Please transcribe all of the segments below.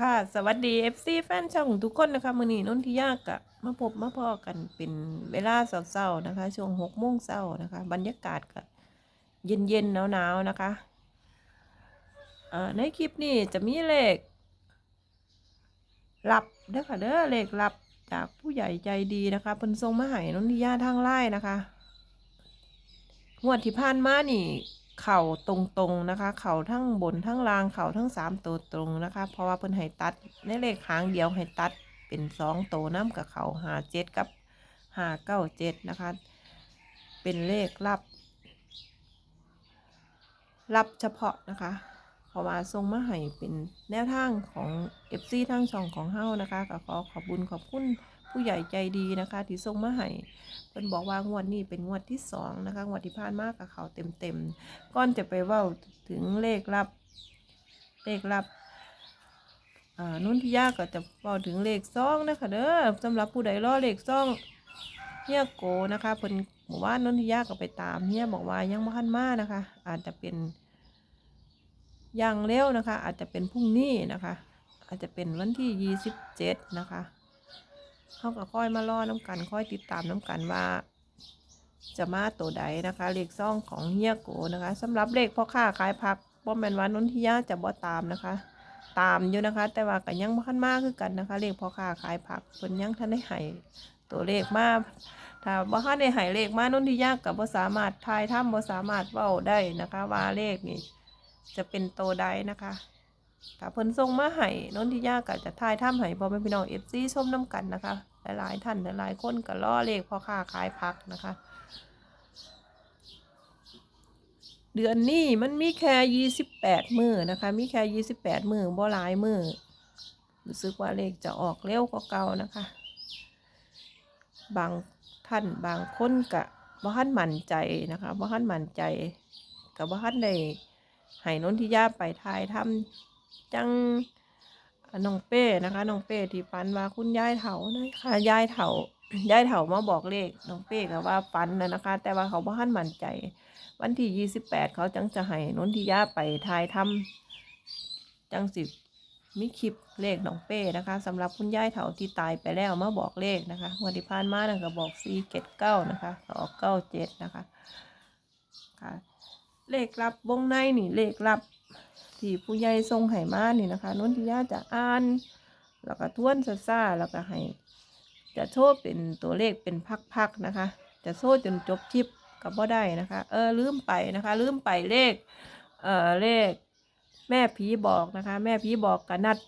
ค่ะสวัสดี FC แฟนช่องทุกคนนะคะมือนี้นนทิยากะมาพบมาพอกันเป็นเวลาเช้าๆนะคะ ช่วงหกโมงเช้านะคะ บรรยากาศก็เย็นๆหนาวๆนะคะอ่อในคลิปนี้จะมีเลขลับเด้อค่ะเด้อเลขลับจากผู้ใหญ่ใจดีนะคะเพิ่นส่งมาให้นนทิยาทางไลน์นะคะงวดที่ผ่านมานี่ เข่าตรงๆนะคะ เข่าทั้งบนทั้งล่างเข่าทั้งสามตัวตรงนะคะ เพราะว่าเพิ่นให้ตัดในเลขหางเดียวให้ตัดเป็นสองตัวน้ำกับเข่าหาเจ็ดกับหาเก้าเจ็ดนะคะ เป็นเลขรับรับเฉพาะนะคะเพราะว่าทรงมาให้เป็นแนวทางของ FC ทางช่องของเฮานะคะก็ขอขอบบุญขอบคุณ ผู้ใหญ่ใจดีนะคะ ที่ส่งมาให้เพิ่นบอกว่างวดนี้เป็นงวดที่สองนะคะงวดที่ผ่านมากกับเขาเต็มๆก่อนจะไปเว้าถึงเลขรับเลขรับนุ่นที่ยากก็จะเว้าถึงเลขซองนะคะเด้อสำหรับผู้ใดรอเลขซองเฮียโกนะคะเพิ่นหมู่านนุ่นที่ยากก็ไปตามเฮียบอกว่ายังบ่ทันมานะคะ อาจจะเป็นอย่างเร็วนะคะ อาจจะเป็นพรุ่งนี้นะคะ อาจจะเป็นวันที่ยี่สิบเจ็ดนะคะ เขาก็ค่อยมารอน้ำกัน ค่อยติดตามน้ำกันว่า จะมาตัวใดนะคะ เลขซ่องของเฮียโกนะคะสำหรับเลขพ่อค้าขายผักบ่แมนวานนทิยาจะบ่ตามนะคะ ตามอยู่นะคะ แต่ว่าก็ยังบ่ทันมากคือกันนะคะ เลขพ่อค้าขายผักเพิ่นยังทันได้ให้ตัวเลขมาถ้าบ่ทันได้ให้เลขมานุนทิยาก็บ่สามารถทายถ้ำบ่สามารถเว้าได้นะคะ ว่าเลขนี่จะเป็นตัวใดนะคะ ถ้าเพิ่นส่งมาให้นนทิยาก็จะทายถ้ำให้พ่อแม่พี่น้องเอฟซีชมน้ำกันนะคะ หลายๆท่านหลายคนก็ล่อเลขพ่อค้าขายผักนะคะ เดือนนี้มันมีแค่ยี่สิบแปดมือนะคะ มีแค่ยี่สิบแปดมือบ่หลายมือรู้สึกว่าเลขจะออกเร็วกว่าเก่านะคะ บางท่านบางคนกะบ่ทันมั่นใจนะคะบ่ทันมั่นใจกับบ่ทันได้ให้นนทิยาไปทายทำ จังน้องเป้นะคะน้องเป้ที่ฟันว่าคุณยายเถานะคะยายเถายายเถามาบอกเลขน้องเป้ก็ว่าฟันนะนะคะ แต่ว่าเขาบ่ทันมั่นใจ วันที่ยี่สิบแปดเขาจังจะให้นนทิยาไปทายทำจังสิบมีคลิปเลขน้องเป้นะคะสำหรับคุณยายเถาที่ตายไปแล้วมาบอกเลขนะคะวันที่ผ่านมานั่นก็บอกสี่เจ็ดเก้านะคะก็ออกเก้าเจ็ดนะคะค่ะเลขลับวงในนี่เลขลับ ที่ผู้ใหญ่ทรงให้มานี่นะคะนนทิยาจะอ่าน แล้วก็ทวนซ่าแล้วก็ให้จะโชว์เป็นตัวเลขเป็นพักๆนะคะ จะโชว์จนจบคลิปก็บ่ได้นะคะ เออลืมไปนะคะลืมไปเลขเออเลข แม่ผีบอกนะคะ แม่ผีบอกกับนัด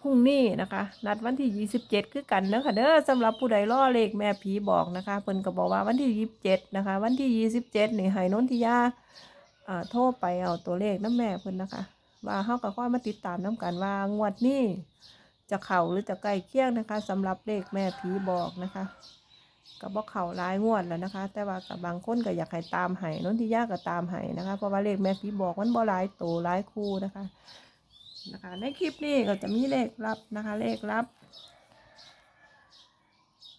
พรุ่งนี้นะคะ นัดวันที่ยี่สิบเจ็ดคือกันเนะค่ะเด้อสำหรับผู้ใดล่อเลขแม่ผีบอกนะคะเพิ่นก็บอกว่าวันที่ยี่สิบเจ็ดนะคะ วันที่ยี่สิบเจ็ดนี่ให้นนทิยา โทรไปเอาตัวเลขน้ำแม่เพิ่นนะคะ ว่าเฮาก็ค่อยมาติดตามน้ำกันว่างวดนี้จะเข่าหรือจะใกล้เคียงนะคะสำหรับเลขแม่ผีบอกนะคะก็บอกเข่าหลายงวดแล้วนะคะ แต่ว่ากับบางคนก็อยากให้ตามให้นนทิยากก็ตามให้นะคะ เพราะว่าเลขแม่ผีบอกมันบ่หลายตัวหลายคู่นะคะนะคะ ในคลิปนี้ก็จะมีเลขลับนะคะ เลขลับ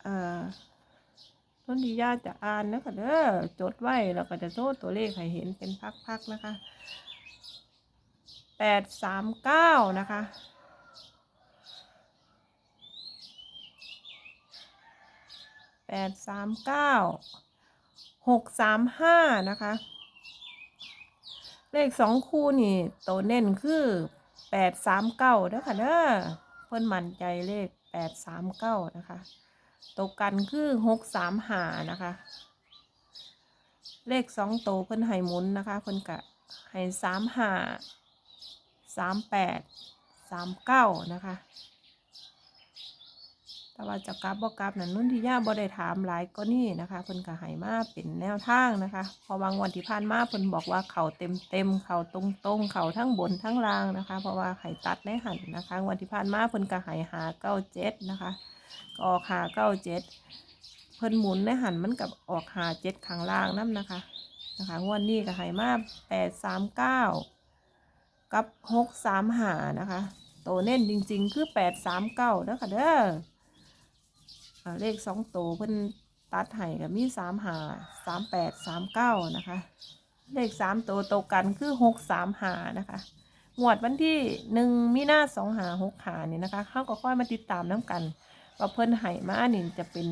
เอ่อ นที่ญาติจะอ่านนะคะเด้อจดไว้แล้วก็จะโทษตัวเลขให้เห็นเป็นพักๆนะคะแปดสามเก้านะคะแปดสามเก้าหกสามห้านะคะ เลขสองคู่นี่ตัวเน้นคือแปดสามเก้าเด้อค่ะเด้อเพิ่นมั่นใจเลขแปดสามเก้านะคะ ตัวกันคือหกสามหานะคะ เลขสองโตเพิ่นให้หมุนนะคะเพิ่นกะให้สามหาสามแปดสามเก้านะคะแต่ว่าจะกลับบ่กลับนั่นนุ่นที่ย่าบ่ได้ถามหลายก็นี่นะคะเพิ่นกะให้มาเป็นแนวทางนะคะพอบางวันที่ผ่านมาเพิ่นบอกว่าเข่าเต็มเต็มเข่าตรงตรงเข่าทั้งบนทั้งล่างนะคะ เพราะว่าไข่ตัดในหันนะคะ วันที่ผ่านมาเพิ่นกะให้หาเก้าเจ็ดนะคะ ออกหาเก้าเจ็ดเพิ่นหมุนในหันมันกับออกหาเจ็ดข้างล่างนั่นนะคะนะคะงวดนี้ก็ให้มาแปดสามเก้ากับหกสามหานะคะโตเน้นจริงๆ คือแปดสามเก้าเด้อค่ะเด้อเลขสองโตเพิ่นตัดให้กับมีสามหาสามแปดสามเก้านะคะ เลขสามตัวตัวกันคือหกสามหานะคะงวดวันที่หนึ่งมีนาสองหาหกหานี่นะคะเข้าก็ค่อยมาติดตามน้ำกัน ว่าเพิ่นไห่มานี่จะเป็น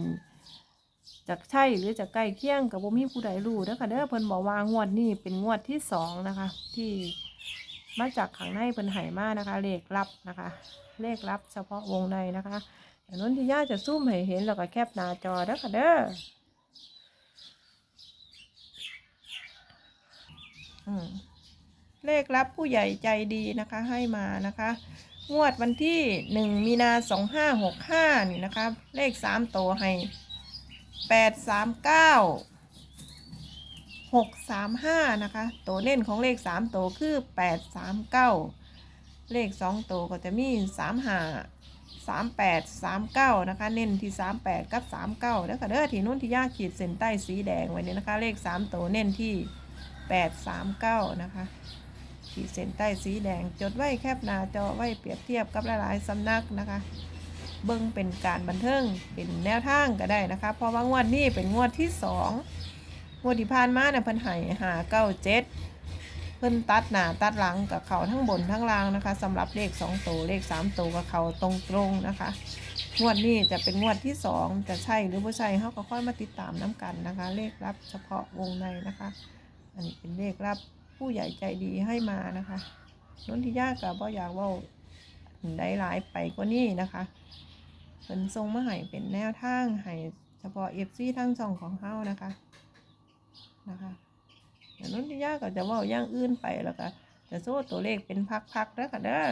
จากใช่หรือจะใกล้เคียงกับบ่มีผู้ใดรู้เด้อค่ะเด้อเพิ่นบอกว่างวดนี้เป็นงวดที่สองนะคะ ที่มาจากข้างในเพิ่นไห่มานะคะ เลขลับนะคะ เลขลับเฉพาะวงในนะคะอย่างนั้นที่ย่าจะซูมให้เห็นแล้วก็แคปหน้าจอเด้อค่ะเด้อเลขรับผู้ใหญ่ใจดีนะคะให้มานะคะ งวดวันที่หนึ่งมีนาสองห้าหกห้านี่นะคะ เลขสามโตวให้แปดสามเก้าหกสามห้านะคะตัวเน้นของเลขสามตัวคือแปดสามเก้าเลขสองตัวก็จะมีสามห้าสามแปดสามเก้านะคะ เน้นที่สามแปดกับสามเก้าแล้วก็เด้อที่นุ่นที่ยากขีดเส้นใต้สีแดงไว้เนี่ยนะคะ เลขสามตัวเน้นที่แปดสามเก้านะคะ ขีดเส้นใต้สีแดง จดไว้แคบหน้าจอไว้เปรียบเทียบกับหลายๆสำนักนะคะ เบิ่งเป็นการบันเทิงเป็นแนวทางก็ได้นะคะ เพราะว่างวดนี้เป็นงวดที่สองงวดที่ผ่านมาเนี่ยเพิ่นให้หาเก้าเจ็ดเพิ่นตัดหน้าตัดหลังกับเขาทั้งบนทั้งล่างนะคะสำหรับเลขสองตัวเลขสามตัวกับเขาตรงๆนะคะ งวดนี้จะเป็นงวดที่สองจะใช่หรือไม่ใช่เขาก็ค่อยมาติดตามน้ำกันนะคะ เลขรับเฉพาะวงในนะคะ อันนี้เป็นเลขรับ ผู้ใหญ่ใจดีให้มานะคะนนทิยากับบ่อยากว่าได้หลายไปกว่านี้นะคะเพิ่นทรงมาให้เป็นแนวทางให้เฉพาะเอฟซีทั้งสองของเฮานะคะนะคะเดี๋ยวนนทิยาก็จะว่าย่างอื่นไปแล้วก็จะโซ่ตัวเลขเป็นพักๆแล้วค่ะเด้อ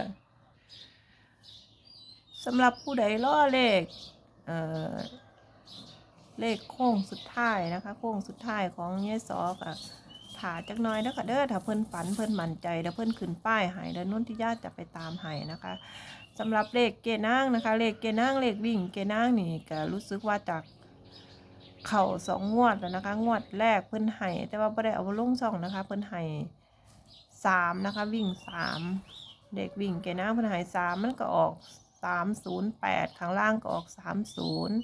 สำหรับผู้ใดล่อเลขเอ่อเลขโค้งสุดท้ายนะคะ โค้งสุดท้ายของยายซอกับ ถาจักน้อยแล้วก็เด้อถ้าเพิ่นฝันเพิ่นมั่นใจแล้วเพิ่นขึ้นป้ายให้แล้วนุ่นที่ญาติจะไปตามให้นะคะสำหรับเลขเกนางนะคะ เลขเกนางเลขวิ่งเกนางนี่ก็รู้สึกว่าจากเข่าสองงวดแล้วนะคะ งวดแรกเพิ่นให้แต่ว่าไม่ได้เอาลงช่องนะคะ เพิ่นให้สามนะคะ วิ่งสามเด็กวิ่งเกนางเพิ่นให้สามมันก็ออกสามศูนย์แปดข้างล่างก็ออกสามศูนย์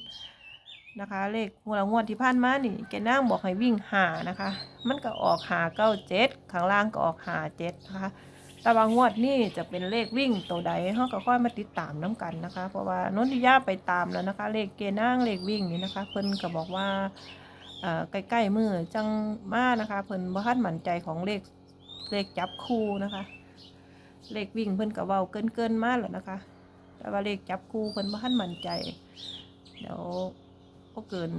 นะคะ เลขงวดละงวดที่ผ่านมานี่เกนางบอกให้วิ่งหานะคะ มันก็ออกหาเก้าเจ็ดข้างล่างก็ออกหาเจ็ดนะคะแต่ว่างวดนี้จะเป็นเลขวิ่งตัวใดเขาก็ค่อยมาติดตามน้ำกันนะคะ เพราะว่านนทิยาไปตามแล้วนะคะ เลขเกนั่งเลขวิ่งนี่นะคะ เพิ่นก็บอกว่าใกล้ๆมือจังมานะคะ เพิ่นบ่ทันมั่นใจของเลขเลขจับคู่นะคะ เลขวิ่งเพิ่นก็เว้าเกินๆมาแล้วนะคะ แต่ว่าเลขจับคู่เพิ่นบ่ทันมั่นใจเดี๋ยว ก็เกิน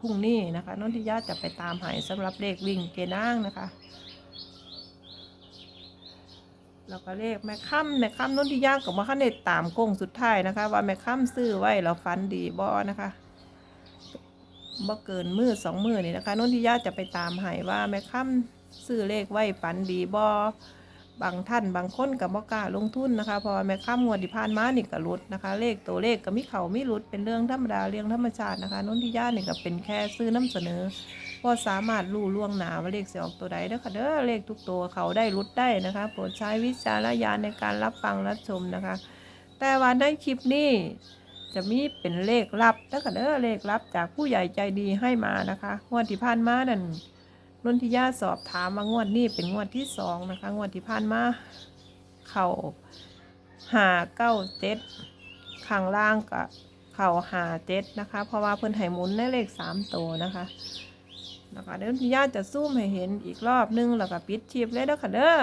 พรุ่งนี้นะคะนนทิยาจะไปตามหายสำหรับเลขวิ่งเกนางนะคะแล้วก็เลขแม่ค่ำแม่ค่ำนนทิยากับมาขั้นในตามโค้งสุดท้ายนะคะ ว่าแม่ค่ำซื้อไว้แล้วฟันดีบอนะคะบ่เกินมือสองมือนี่นะคะนนทิยาจะไปตามหายว่าแม่ค่ำซื้อเลขไว้ฝันดีบอ บางท่านบางคนกับบ่กล้าลงทุนนะคะพราะว่าแม่ค่ำงวดที่ผ่านมานี่ก็หลุดนะคะ เลขตัวเลขก็มีเขาไมีหลุดเป็นเรื่องธรรมดาเรื่องธรรมชาตินะคะนนทิยานี่ก็เป็นแค่ซื้อน้ำเสนอพอสามารถรู้ล่วงหนาว่าเลขสิออกตัวใดเด้อค่ะเด้อเลขทุกตัวเขาได้รุดได้นะคะโปรดใช้วิจารณญาณในการรับฟังรับชมนะคะ แต่ว่าในคลิปนี้จะมีเป็นเลขลับเด้อค่ะเด้อเลขลับจากผู้ใหญ่ใจดีให้มานะคะงวดที่ผ่านมานั่น นนทิยาสอบถามว่างวดนี้เป็นงวดที่สองนะคะ งวดที่ผ่านมาเข่าหาเก้าเจ็ดข้างล่างกับเข่าหาเจ็ดนะคะ เพราะว่าเพิ่นไห้หมุนในเลขสามตัวนะคะนะคะเดี๋ยวญาติจะซูมให้เห็นอีกรอบนึงแล้วก็ปิดชีพเลยเด้อค่ะเด้อ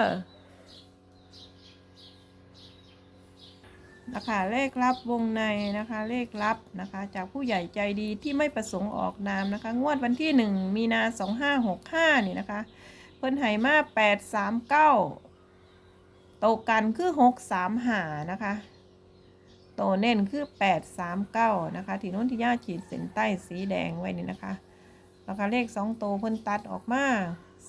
นะคะเลขลับวงในนะคะเลขลับนะคะ จากผู้ใหญ่ใจดีที่ไม่ประสงค์ออกนามนะคะ งวดวันที่หนึ่งมีนาสองห้าหกห้านี่นะคะ เพิ่นให้มาแปดสามเก้าโตกันคือหกสามหานะคะโตเน่นคือแปดสามเก้านะคะ ที่นู้นที่ย่าขีดเส้นใต้สีแดงไว้นี่นะคะแล้วก็เลขสองตัวเพิ่นตัดออกมา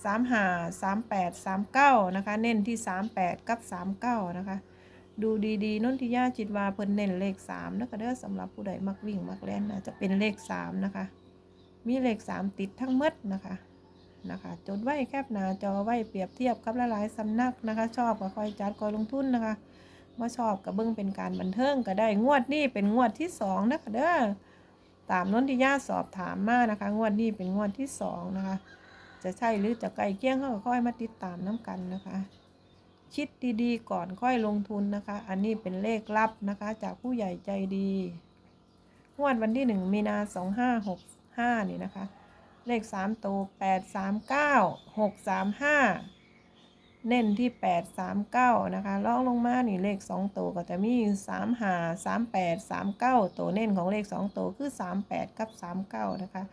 สามห้าสามแปดสามเก้านะคะ เน้นที่สามแปดกับสามเก้านะคะ ดูดีๆนนทิยาจิตวาเพิ่นเน้นเลขสามนะคะเด้อสำหรับผู้ใดมักวิ่งมักแล่นนะจะเป็นเลขสามนะคะ มีเลขสามติดทั้งหมดนะคะนะคะจดไว้แคบหน้าจอไว้เปรียบเทียบกับหลายๆสำนักนะคะ ชอบก็คอยจัดคอยลงทุนนะคะว่าชอบกับเบิ้งเป็นการบันเทิงก็ได้งวดนี้เป็นงวดที่สองนะคะเด้อตามนนทิยาสอบถามมานะคะ งวดนี้เป็นงวดที่สองนะคะ จะใช่หรือจะไกลเกี้ยงเขาก็ค่อยมาติดตามน้ำกันนะคะ คิดดีๆ ก่อนค่อยลงทุนนะคะ อันนี้เป็นเลขลับนะคะ จากผู้ใหญ่ใจดีงวดวันที่หนึ่งมีนาสองห้าหกห้านี่นะคะ เลขสามตัวแปดสามเก้าหกสามห้าเน้นที่แปดสามเก้านะคะล่องลงมานี่เลขสองตัวก็จะมีสามหาสามแปดสามเก้าตัวเน้นของเลขสองตัวคือสามแปดกับสามเก้านะคะ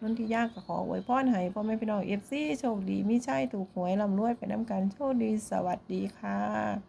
นนที่ยากก็ขออวยพรให้พ่อแม่พี่น้องเอฟซีโชคดีมิใช่ถูกหวยลำรวยไปน้ำกันโชคดีสวัสดีค่ะ